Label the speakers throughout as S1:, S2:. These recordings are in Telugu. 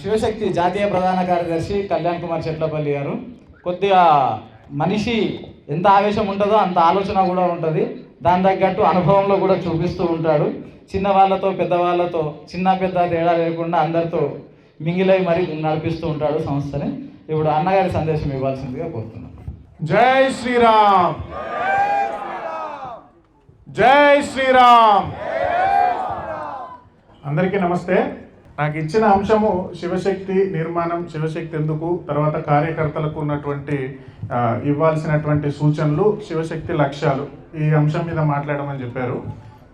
S1: శివశక్తి జాతీయ ప్రధాన కార్యదర్శి కళ్యాణ్ కుమార్ చెట్లపల్లి గారు. కొద్దిగా మనిషి ఎంత ఆవేశం ఉంటుందో అంత ఆలోచన కూడా ఉంటుంది. దాని తగ్గట్టు అనుభవంలో కూడా చూపిస్తూ ఉంటాడు. చిన్న వాళ్ళతో పెద్దవాళ్ళతో చిన్న పెద్ద తేడా లేకుండా అందరితో మింగిలై మరి నడిపిస్తూ ఉంటాడు సంస్థని. ఇప్పుడు అన్నగారి సందేశం ఇవ్వాల్సిందిగా కోరుతున్నాను
S2: జై శ్రీరామ్! జై శ్రీరామ్. అందరికీ నమస్తే. నాకు ఇచ్చిన అంశము శివశక్తి నిర్మాణం శివశక్తి ఎందుకు తర్వాత కార్యకర్తలకు ఉన్నటువంటి ఇవ్వాల్సినటువంటి సూచనలు శివశక్తి లక్ష్యాలు ఈ అంశం మీద మాట్లాడమని చెప్పారు.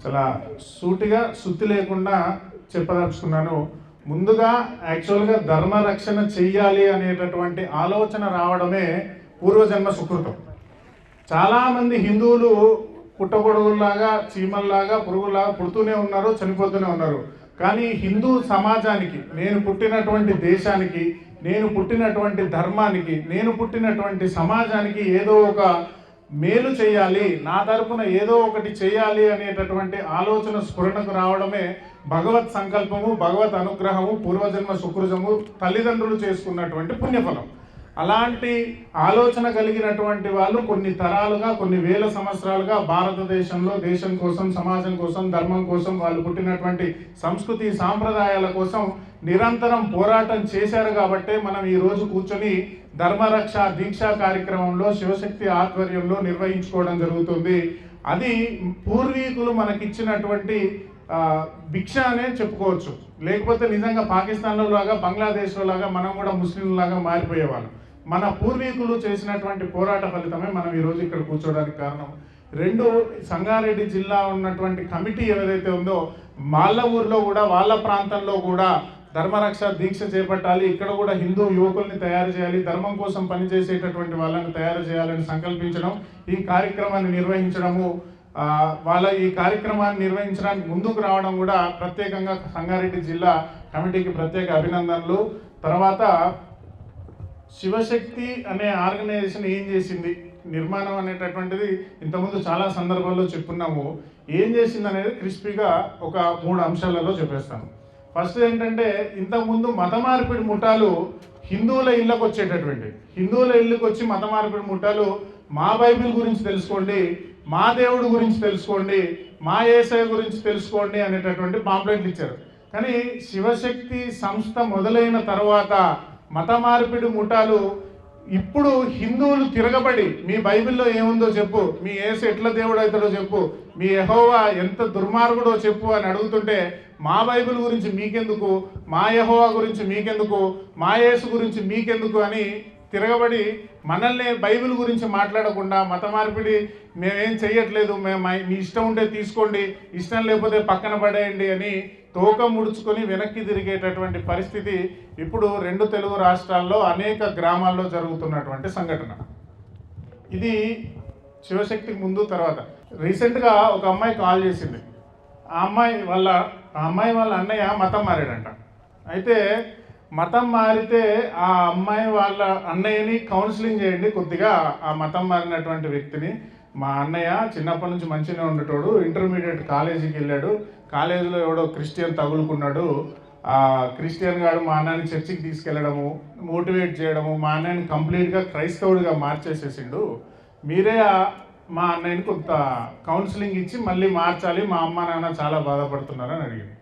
S2: చాలా సూటిగా శుద్ధి లేకుండా చెప్పదలుచుకున్నాను. ముందుగా యాక్చువల్గా ధర్మ రక్షణ చెయ్యాలి అనేటటువంటి ఆలోచన రావడమే పూర్వజన్మ సుకృతం. చాలామంది హిందువులు పుట్టగొడుగుల్లాగా చీమల్లాగా పురుగులాగా పుడుతూనే ఉన్నారు చనిపోతూనే ఉన్నారు. కానీ హిందూ సమాజానికి నేను పుట్టినటువంటి దేశానికి నేను పుట్టినటువంటి ధర్మానికి నేను పుట్టినటువంటి సమాజానికి ఏదో ఒక మేలు చేయాలి నా తరపున ఏదో ఒకటి చేయాలి అనేటటువంటి ఆలోచన స్ఫురణకు రావడమే భగవత్ సంకల్పము భగవత్ అనుగ్రహము పూర్వజన్మ సుకృజము తల్లిదండ్రులు చేసుకున్నటువంటి పుణ్యఫలం. అలాంటి ఆలోచన కలిగినటువంటి వాళ్ళు కొన్ని తరాలుగా కొన్ని వేల సంవత్సరాలుగా భారతదేశంలో దేశం కోసం సమాజం కోసం ధర్మం కోసం వాళ్ళు పుట్టినటువంటి సంస్కృతి సాంప్రదాయాల కోసం నిరంతరం పోరాటం చేశారు కాబట్టే మనం ఈ రోజు కూర్చొని ధర్మరక్ష దీక్షా కార్యక్రమంలో శివశక్తి ఆధ్వర్యంలో నిర్వహించుకోవడం జరుగుతుంది. అది పూర్వీకులు మనకిచ్చినటువంటి భిక్ష అనే చెప్పుకోవచ్చు. లేకపోతే నిజంగా పాకిస్తాన్లో లాగా బంగ్లాదేశ్లో లాగా మనం కూడా ముస్లింలాగా మారిపోయేవాళ్ళం. మన పూర్వీకులు చేసినటువంటి పోరాట ఫలితమే మనం ఈరోజు ఇక్కడ కూర్చోవడానికి కారణం. రెండు సంగారెడ్డి జిల్లా ఉన్నటువంటి కమిటీ ఏదైతే ఉందో వాళ్ళ ఊర్లో కూడా వాళ్ళ ప్రాంతంలో కూడా ధర్మరక్ష దీక్ష చేపట్టాలి. ఇక్కడ కూడా హిందూ యువకుల్ని తయారు చేయాలి. ధర్మం కోసం పనిచేసేటటువంటి వాళ్ళని తయారు చేయాలని సంకల్పించడం ఈ కార్యక్రమాన్ని నిర్వహించడము వాళ్ళ ఈ కార్యక్రమాన్ని నిర్వహించడానికి ముందుకు రావడం కూడా ప్రత్యేకంగా సంగారెడ్డి జిల్లా కమిటీకి ప్రత్యేక అభినందనలు. తర్వాత శివశక్తి అనే ఆర్గనైజేషన్ ఏం చేసింది? నిర్మాణం అనేటటువంటిది ఇంతకుముందు చాలా సందర్భాల్లో చెప్పున్నాము. ఏం చేసింది అనేది క్రిస్పీగా ఒక మూడు అంశాలలో చెప్పేస్తాను. ఫస్ట్ ఏంటంటే ఇంతకుముందు మత మార్పిడి ముఠాలు హిందువుల ఇళ్ళకు వచ్చేటటువంటి హిందువుల ఇళ్ళకి వచ్చి మత మార్పిడి ముఠాలు మా బైబిల్ గురించి తెలుసుకోండి మా దేవుడు గురించి తెలుసుకోండి మా ఏసఐ గురించి తెలుసుకోండి అనేటటువంటి పాంప్లెట్లు ఇచ్చారు. కానీ శివశక్తి సంస్థ మొదలైన తర్వాత మత మార్పిడి ముఠాలు ఇప్పుడు హిందువులు తిరగబడి మీ బైబిల్లో ఏముందో చెప్పు మీ ఏసు ఎట్ల దేవుడు అవుతాడో చెప్పు మీ యహోవా ఎంత దుర్మార్గుడో చెప్పు అని అడుగుతుంటే మా బైబిల్ గురించి మీకెందుకు మా యహోవా గురించి మీకెందుకు మా యేసు గురించి మీకెందుకు అని తిరగబడి మనల్ని బైబిల్ గురించి మాట్లాడకుండా మత మార్పిడి మేమేం చెయ్యట్లేదు మేము మీ ఇష్టం ఉంటే తీసుకోండి ఇష్టం లేకపోతే పక్కన పడేయండి అని తోక ముడుచుకొని వెనక్కి తిరిగేటటువంటి పరిస్థితి ఇప్పుడు రెండు తెలుగు రాష్ట్రాల్లో అనేక గ్రామాల్లో జరుగుతున్నటువంటి సంఘటన. ఇది శివశక్తికి ముందు తర్వాత. రీసెంట్గా ఒక అమ్మాయి కాల్ చేసింది. ఆ అమ్మాయి వాళ్ళ ఆ అమ్మాయి వాళ్ళ అన్నయ్య మతం మారాడంట. అయితే మతం మారితే ఆ అమ్మాయి వాళ్ళ అన్నయ్యని కౌన్సిలింగ్ చేయండి కొద్దిగా ఆ మతం మారినటువంటి వ్యక్తిని మా అన్నయ్య చిన్నప్పటి నుంచి మంచిగా ఉండేటోడు. ఇంటర్మీడియట్ కాలేజీకి వెళ్ళాడు. కాలేజీలో ఎవడో క్రిస్టియన్ తగులుకున్నాడు. ఆ క్రిస్టియన్ గారు మా అన్నని చర్చికి తీసుకెళ్ళడము మోటివేట్ చేయడము మా అన్నయ్యని కంప్లీట్గా క్రైస్తవుడిగా మార్చేసేసిండు. మీరే మా అన్నయ్యని కొంత కౌన్సిలింగ్ ఇచ్చి మళ్ళీ మార్చాలి. మా అమ్మ నాన్న చాలా బాధపడుతున్నారని అడిగింది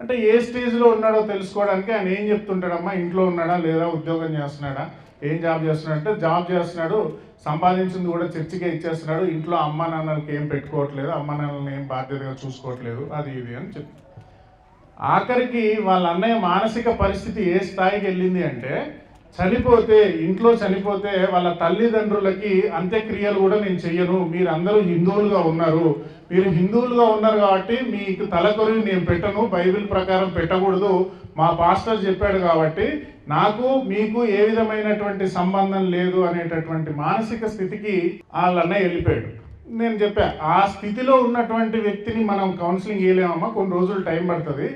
S2: అంటే ఏ స్టేజ్లో ఉన్నాడో తెలుసుకోవడానికి ఆయన ఏం చెప్తుంటాడమ్మా? ఇంట్లో ఉన్నాడా లేదా? ఉద్యోగం చేస్తున్నాడా? ఏం జాబ్ చేస్తున్నాడు అంటే జాబ్ చేస్తున్నాడు సంపాదించింది కూడా చర్చికే ఇచ్చేస్తున్నాడు. ఇంట్లో అమ్మ నాన్నలకి ఏం పెట్టుకోవట్లేదు అమ్మ నాన్నలని ఏం బాధ్యతగా చూసుకోవట్లేదు అది ఇది అని చెప్పి ఆఖరికి వాళ్ళ అన్నయ్య మానసిక పరిస్థితి ఏ స్థాయికి వెళ్ళింది అంటే చనిపోతే ఇంట్లో చనిపోతే వాళ్ళ తల్లిదండ్రులకి అంత్యక్రియలు కూడా నేను చెయ్యను. మీరు అందరూ హిందువులుగా ఉన్నారు. మీరు హిందువులుగా ఉన్నారు కాబట్టి మీకు తలకొరివి నేను పెట్టను బైబిల్ ప్రకారం పెట్టకూడదు. మా పాస్టర్ చెప్పాడు కాబట్టి నాకు మీకు ఏ విధమైనటువంటి సంబంధం లేదు అనేటటువంటి మానసిక స్థితికి వాళ్ళన్నయ్య వెళ్ళిపోయాడు. నేను చెప్పా ఆ స్థితిలో ఉన్నటువంటి వ్యక్తిని మనం కౌన్సిలింగ్ చేయలేమమ్మా కొన్ని రోజులు టైం పడుతుంది.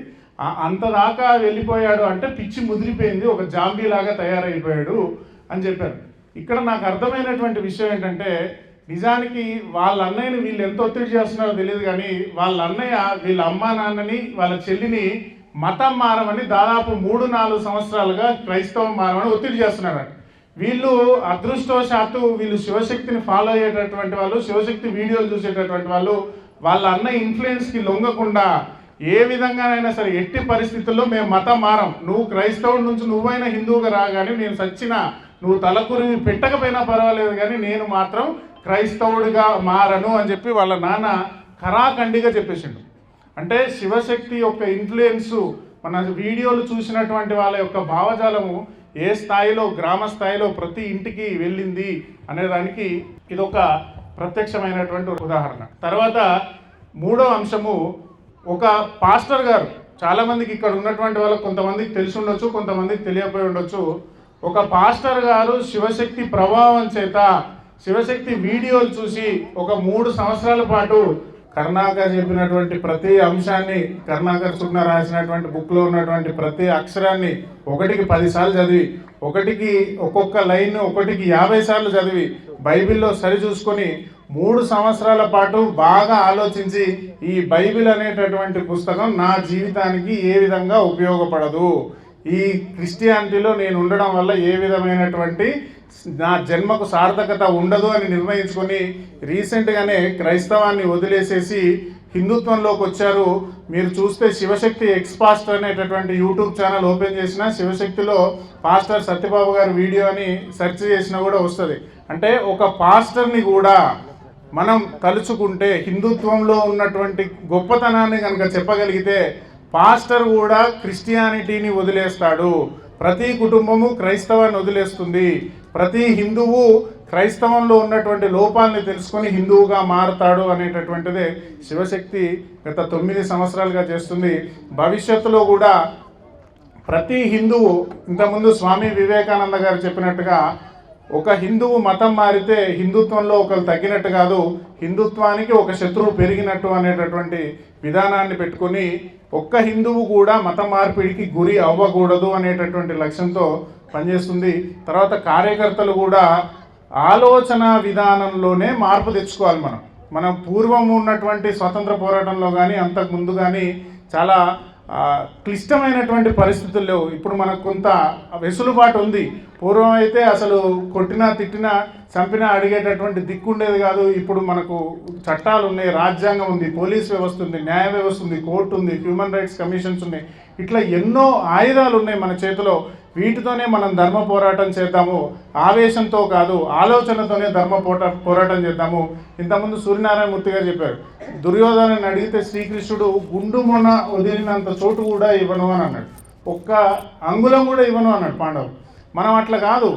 S2: అంతదాకా వెళ్ళిపోయాడు అంటే పిచ్చి ముదిరిపోయింది ఒక జాంబీ లాగా తయారైపోయాడు అని చెప్పారు. ఇక్కడ నాకు అర్థమైనటువంటి విషయం ఏంటంటే నిజానికి వాళ్ళ అన్నయ్యని వీళ్ళు ఎంత ఒత్తిడి చేస్తున్నారో తెలియదు కానీ వాళ్ళ అన్నయ్య వీళ్ళ అమ్మా నాన్నని వాళ్ళ చెల్లిని మతం మారమని దాదాపు మూడు నాలుగు సంవత్సరాలుగా క్రైస్తవం మారమని ఒత్తిడి చేస్తున్నాడు వీళ్ళు అదృష్టవశాత్తు వీళ్ళు శివశక్తిని ఫాలో అయ్యేటటువంటి వాళ్ళు శివశక్తి వీడియోలు చూసేటటువంటి వాళ్ళు వాళ్ళ అన్న ఇన్ఫ్లుయెన్స్కి లొంగకుండా ఏ విధంగానైనా సరే ఎట్టి పరిస్థితుల్లో మేము మతం మారం. నువ్వు క్రైస్తవుడి నుంచి నువ్వైనా హిందువుగా రాగానే నేను సచ్చినా నువ్వు తలకురివి పెట్టకపోయినా పర్వాలేదు కానీ నేను మాత్రం క్రైస్తవుడిగా మారను అని చెప్పి వాళ్ళ నాన్న ఖరాఖండిగా చెప్పేసిండు. అంటే శివశక్తి యొక్క ఇన్ఫ్లుయెన్సు మన వీడియోలు చూసినటువంటి వాళ్ళ యొక్క భావజాలము ఏ స్థాయిలో గ్రామ స్థాయిలో ప్రతి ఇంటికి వెళ్ళింది అనేదానికి ఇదొక ఇది ఒక ప్రత్యక్షమైనటువంటి ఉదాహరణ. తర్వాత మూడో అంశము ఒక పాస్టర్ గారు చాలామందికి ఇక్కడ ఉన్నటువంటి వాళ్ళకి కొంతమందికి తెలిసి ఉండొచ్చు కొంతమందికి తెలియపోయి ఉండొచ్చు. ఒక పాస్టర్ గారు శివశక్తి ప్రభావం చేత శివశక్తి వీడియోలు చూసి ఒక మూడు సంవత్సరాల పాటు కరుణాకర్ చెప్పినటువంటి ప్రతి అంశాన్ని కరుణాకర్ సుగ్న రాసినటువంటి బుక్లో ఉన్నటువంటి ప్రతి అక్షరాన్ని ఒకటికి పదిసార్లు చదివి ఒకటికి ఒక్కొక్క లైన్ ఒకటికి యాభై సార్లు చదివి బైబిల్లో సరి చూసుకొని మూడు సంవత్సరాల పాటు బాగా ఆలోచించి ఈ బైబిల్ అనేటటువంటి పుస్తకం నా జీవితానికి ఏ విధంగా ఉపయోగపడదు. ఈ క్రిస్టియానిటీలో నేను ఉండడం వల్ల ఏ విధమైనటువంటి నా జన్మకు సార్థకత ఉండదు అని నిర్ణయించుకొని రీసెంట్గానే క్రైస్తవాన్ని వదిలేసేసి హిందుత్వంలోకి వచ్చారు. మీరు చూస్తే శివశక్తి ఎక్స్ పాస్టర్ అనేటటువంటి యూట్యూబ్ ఛానల్ ఓపెన్ చేసిన శివశక్తిలో పాస్టర్ సత్యబాబు గారి వీడియో అని సెర్చ్ చేసినా కూడా వస్తుంది. అంటే ఒక పాస్టర్ని కూడా మనం తలుచుకుంటే హిందుత్వంలో ఉన్నటువంటి గొప్పతనాన్ని కనుక చెప్పగలిగితే పాస్టర్ కూడా క్రిస్టియానిటీని వదిలేస్తాడు. ప్రతి కుటుంబము క్రైస్తవాన్ని వదిలేస్తుంది. ప్రతి హిందువు క్రైస్తవంలో ఉన్నటువంటి లోపాలని తెలుసుకొని హిందువుగా మారతాడు అనేటటువంటిదే శివశక్తి గత తొమ్మిది సంవత్సరాలుగా చేస్తుంది. భవిష్యత్తులో కూడా ప్రతి హిందువు ఇంతకుముందు స్వామి వివేకానంద గారు చెప్పినట్టుగా ఒక హిందువు మతం మారితే హిందుత్వంలో ఒకరు తగ్గినట్టు కాదు హిందుత్వానికి ఒక శత్రువు పెరిగినట్టు అనేటటువంటి విధానాన్ని పెట్టుకొని ఒక్క హిందువు కూడా మత మార్పిడికి గురి అవ్వకూడదు అనేటటువంటి లక్ష్యంతో పనిచేస్తుంది. తర్వాత కార్యకర్తలు కూడా ఆలోచన విధానంలోనే మార్పు తెచ్చుకోవాలి మనం. మనం పూర్వం ఉన్నటువంటి స్వతంత్ర పోరాటంలో కానీ అంతకు ముందు కానీ చాలా క్లిష్టమైనటువంటి పరిస్థితులు లేవు ఇప్పుడు మనకు కొంత వెసులుబాటు ఉంది. పూర్వం అయితే అసలు కొట్టినా తిట్టినా చంపినా అడిగేటటువంటి దిక్కు ఉండేది కాదు. ఇప్పుడు మనకు చట్టాలు ఉన్నాయి. రాజ్యాంగం ఉంది పోలీస్ వ్యవస్థ ఉంది న్యాయ వ్యవస్థ ఉంది కోర్టు ఉంది హ్యూమన్ రైట్స్ కమిషన్స్ ఉన్నాయి. ఇట్లా ఎన్నో ఆయుధాలు ఉన్నాయి మన చేతిలో. వీటితోనే మనం ధర్మ పోరాటం చేద్దాము. ఆవేశంతో కాదు ఆలోచనతోనే ధర్మ పోరా పోరాటం చేద్దాము. ఇంతకుముందు సూర్యనారాయణ మూర్తి గారు చెప్పారు దుర్యోధనని అడిగితే శ్రీకృష్ణుడు గుండు మొన వదిలినంత చోటు కూడా ఇవ్వను అని అన్నాడు. ఒక్క అంగుళం కూడా ఇవ్వను అన్నాడు పాండవులు మనం అట్లా కాదు.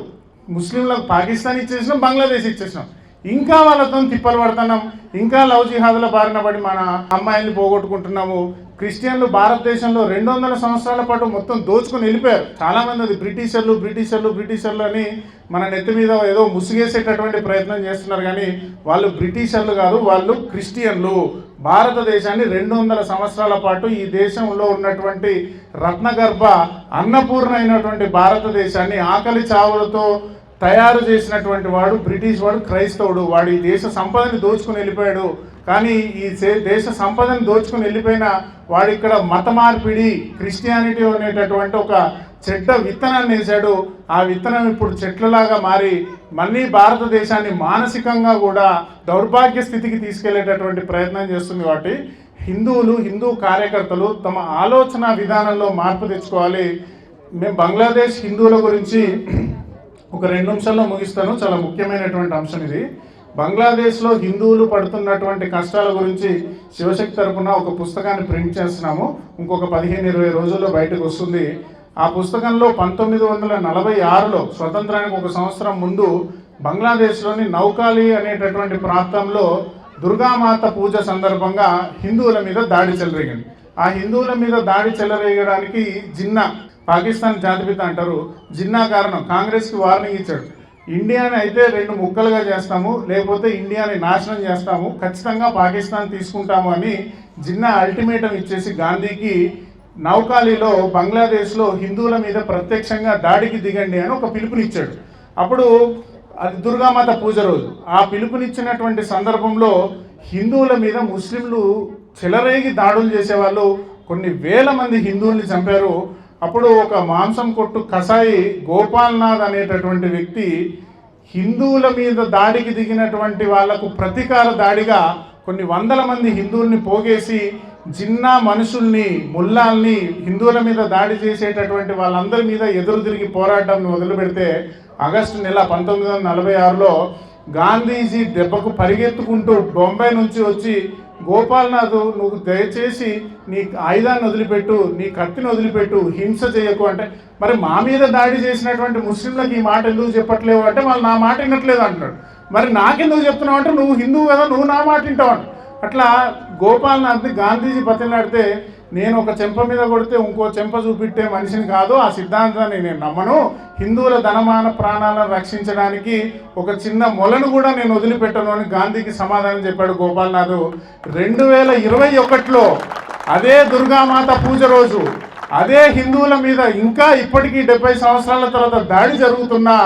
S2: ముస్లింలకు పాకిస్తాన్ ఇచ్చేసినాం బంగ్లాదేశ్ ఇచ్చేసినాం. ఇంకా వాళ్ళతో తిప్పలు పడుతున్నాం. ఇంకా లవ్ జిహాదుల బారిన పడి మన అమ్మాయిల్ని పోగొట్టుకుంటున్నాము. క్రిస్టియన్లు భారతదేశంలో రెండు వందల సంవత్సరాల పాటు మొత్తం దోచుకుని వెళ్ళిపోయారు. చాలామంది అది బ్రిటిషర్లు బ్రిటిషర్లు బ్రిటిషర్లు అని మన నెత్తి మీద ఏదో ముసుగేసేటటువంటి ప్రయత్నం చేస్తున్నారు కానీ వాళ్ళు బ్రిటిషర్లు కాదు వాళ్ళు క్రిస్టియన్లు. భారతదేశాన్ని రెండు వందల సంవత్సరాల పాటు ఈ దేశంలో ఉన్నటువంటి రత్నగర్భ అన్నపూర్ణ అయినటువంటి భారతదేశాన్ని ఆకలి చావులతో తయారు చేసినటువంటి వాడు బ్రిటిష్ వాడు క్రైస్తవుడు. వాడు ఈ దేశ సంపదని దోచుకుని వెళ్ళిపోయాడు. కానీ ఈ దేశ సంపదను దోచుకుని వెళ్ళిపోయిన వాడు ఇక్కడ మత మార్పిడి క్రిస్టియానిటీ అనేటటువంటి ఒక చెడ్డ విత్తనాన్ని వేశాడు. ఆ విత్తనం ఇప్పుడు చెట్లలాగా మారి మళ్ళీ భారతదేశాన్ని మానసికంగా కూడా దౌర్భాగ్య స్థితికి తీసుకెళ్ళేటటువంటి ప్రయత్నం చేస్తుంది కాబట్టి హిందువులు హిందూ కార్యకర్తలు తమ ఆలోచన విధానంలో మార్పు తెచ్చుకోవాలి. మేము బంగ్లాదేశ్ హిందువుల గురించి ఒక రెండు నిమిషాల్లో ముగిస్తాను. చాలా ముఖ్యమైనటువంటి అంశం ఇది. బంగ్లాదేశ్లో హిందువులు పడుతున్నటువంటి కష్టాల గురించి శివశక్తి తరపున ఒక పుస్తకాన్ని ప్రింట్ చేస్తున్నాము. ఇంకొక పదిహేను ఇరవై రోజుల్లో బయటకు వస్తుంది. ఆ పుస్తకంలో పంతొమ్మిది వందల నలభై ఆరులో స్వతంత్రానికి ఒక సంవత్సరం ముందు బంగ్లాదేశ్లోని నౌకాలి అనేటటువంటి ప్రాంతంలో దుర్గామాత పూజ సందర్భంగా హిందువుల మీద దాడి చెలరేగింది. ఆ హిందువుల మీద దాడి చెలరేగడానికి జిన్నా పాకిస్తాన్ జాతిపిత అంటారు. జిన్నా కారణం కాంగ్రెస్కి వార్నింగ్ ఇచ్చాడు. ఇండియాని అయితే రెండు ముక్కలుగా చేస్తాము లేకపోతే ఇండియాని నాశనం చేస్తాము ఖచ్చితంగా పాకిస్తాన్ తీసుకుంటాము అని జిన్నా అల్టిమేటం ఇచ్చేసి గాంధీకి నౌకాలీలో బంగ్లాదేశ్లో హిందువుల మీద ప్రత్యక్షంగా దాడికి దిగండి అని ఒక పిలుపునిచ్చాడు. అప్పుడు అది దుర్గామాత పూజ రోజు. ఆ పిలుపునిచ్చినటువంటి సందర్భంలో హిందువుల మీద ముస్లింలు చెలరేగి దాడులు చేసేవాళ్ళు కొన్ని వేల మంది హిందువుల్ని చంపారు. అప్పుడు ఒక మాంసం కొట్టు కసాయి గోపాల్నాథ్ అనేటటువంటి వ్యక్తి హిందువుల మీద దాడికి దిగినటువంటి వాళ్ళకు ప్రతీకార దాడిగా కొన్ని వందల మంది హిందువుల్ని పోగేసి జిన్నా మనుషుల్ని ముల్లాల్ని హిందువుల మీద దాడి చేసేటటువంటి వాళ్ళందరి మీద ఎదురు తిరిగి పోరాటం మొదలు పెడితే ఆగస్టు నెల పంతొమ్మిది వందల నలభై ఆరులో గాంధీజీ దెబ్బకు పరిగెత్తుకుంటూ బొంబాయి నుంచి వచ్చి గోపాల్నాథ్ నువ్వు దయచేసి నీ ఆయుధాన్ని వదిలిపెట్టు నీ కత్తిని వదిలిపెట్టు హింస చేయకు అంటే మరి మా మీద దాడి చేసినటువంటి ముస్లింలకు ఈ మాట ఎందుకు చెప్పట్లేవు అంటే వాళ్ళు నా మాట వినట్లేదు అంటున్నాడు. మరి నాకెందుకు చెప్తున్నావు అంటే నువ్వు హిందువు కదా నువ్వు నా మాట వింటావు అట్లా గోపాల్నాథ్ని గాంధీజీ బతిలాడితే నేను ఒక చెంప మీద కొడితే ఇంకో చెంప చూపెట్టే మనిషిని కాదు ఆ సిద్ధాంతాన్ని నేను నమ్మను. హిందువుల ధనమాన ప్రాణాలను రక్షించడానికి ఒక చిన్న మొలను కూడా నేను వదిలిపెట్టను అని గాంధీకి సమాధానం చెప్పాడు గోపాల్నాథ్ రెండు వేల ఇరవై ఒకటిలో అదే దుర్గామాత పూజ రోజు అదే హిందువుల మీద ఇంకా ఇప్పటికీ డెబ్బై సంవత్సరాల తర్వాత దాడి జరుగుతున్నా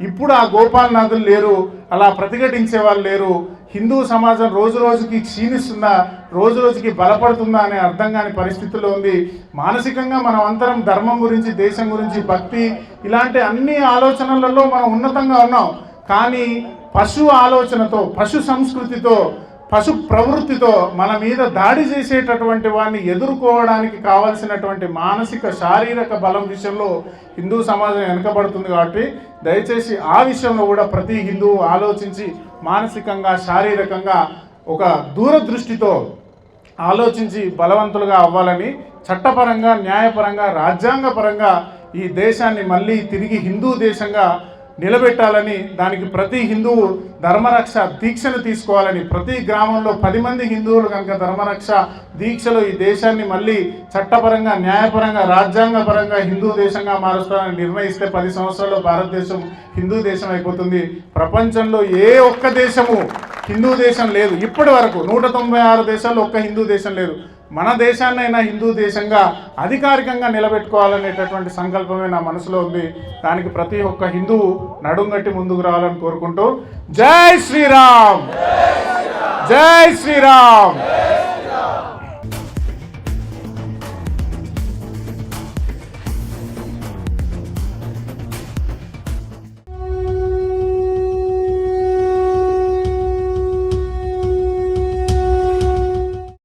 S2: ఇప్పుడు ఆ గోపాలనాథులు లేరు అలా ప్రతిఘటించే వాళ్ళు లేరు. హిందూ సమాజం రోజు రోజుకి క్షీణిస్తుందా రోజు రోజుకి బలపడుతుందా అనే అర్థం కాని పరిస్థితుల్లో ఉంది. మానసికంగా మనం అందరం ధర్మం గురించి దేశం గురించి భక్తి ఇలాంటి అన్ని ఆలోచనలలో మనం ఉన్నతంగా ఉన్నాం. కానీ పశు ఆలోచనతో పశు సంస్కృతితో పశు ప్రవృత్తితో మన మీద దాడి చేసేటటువంటి వాడిని ఎదుర్కోవడానికి కావలసినటువంటి మానసిక శారీరక బలం విషయంలో హిందూ సమాజం వెనుకబడుతుంది కాబట్టి దయచేసి ఆ విషయంలో కూడా ప్రతి హిందువు ఆలోచించి మానసికంగా శారీరకంగా ఒక దూరదృష్టితో ఆలోచించి బలవంతులుగా అవ్వాలని చట్టపరంగా న్యాయపరంగా రాజ్యాంగపరంగా ఈ దేశాన్ని మళ్ళీ తిరిగి హిందూ దేశంగా నిలబెట్టాలని దానికి ప్రతి హిందువు ధర్మరక్ష దీక్షను తీసుకోవాలని ప్రతి గ్రామంలో పది మంది హిందువులు కనుక ధర్మరక్ష దీక్షలో ఈ దేశాన్ని మళ్ళీ చట్టపరంగా న్యాయపరంగా రాజ్యాంగపరంగా హిందూ దేశంగా మారుస్తారని నిర్ణయిస్తే పది సంవత్సరాల్లో భారతదేశం హిందూ దేశం అయిపోతుంది. ప్రపంచంలో ఏ ఒక్క దేశము హిందూ దేశం లేదు. ఇప్పటి వరకు నూట తొంభై ఆరు దేశాల్లో ఒక్క హిందూ దేశం లేదు. మన దేశాన్నైనా హిందూ దేశంగా అధికారికంగా నిలబెట్టుకోవాలనేటటువంటి సంకల్పమే నా మనసులో ఉంది. దానికి ప్రతి ఒక్క హిందువు నడుంగట్టి ముందుకు రావాలని కోరుకుంటూ జై శ్రీరామ్! జై శ్రీరామ్!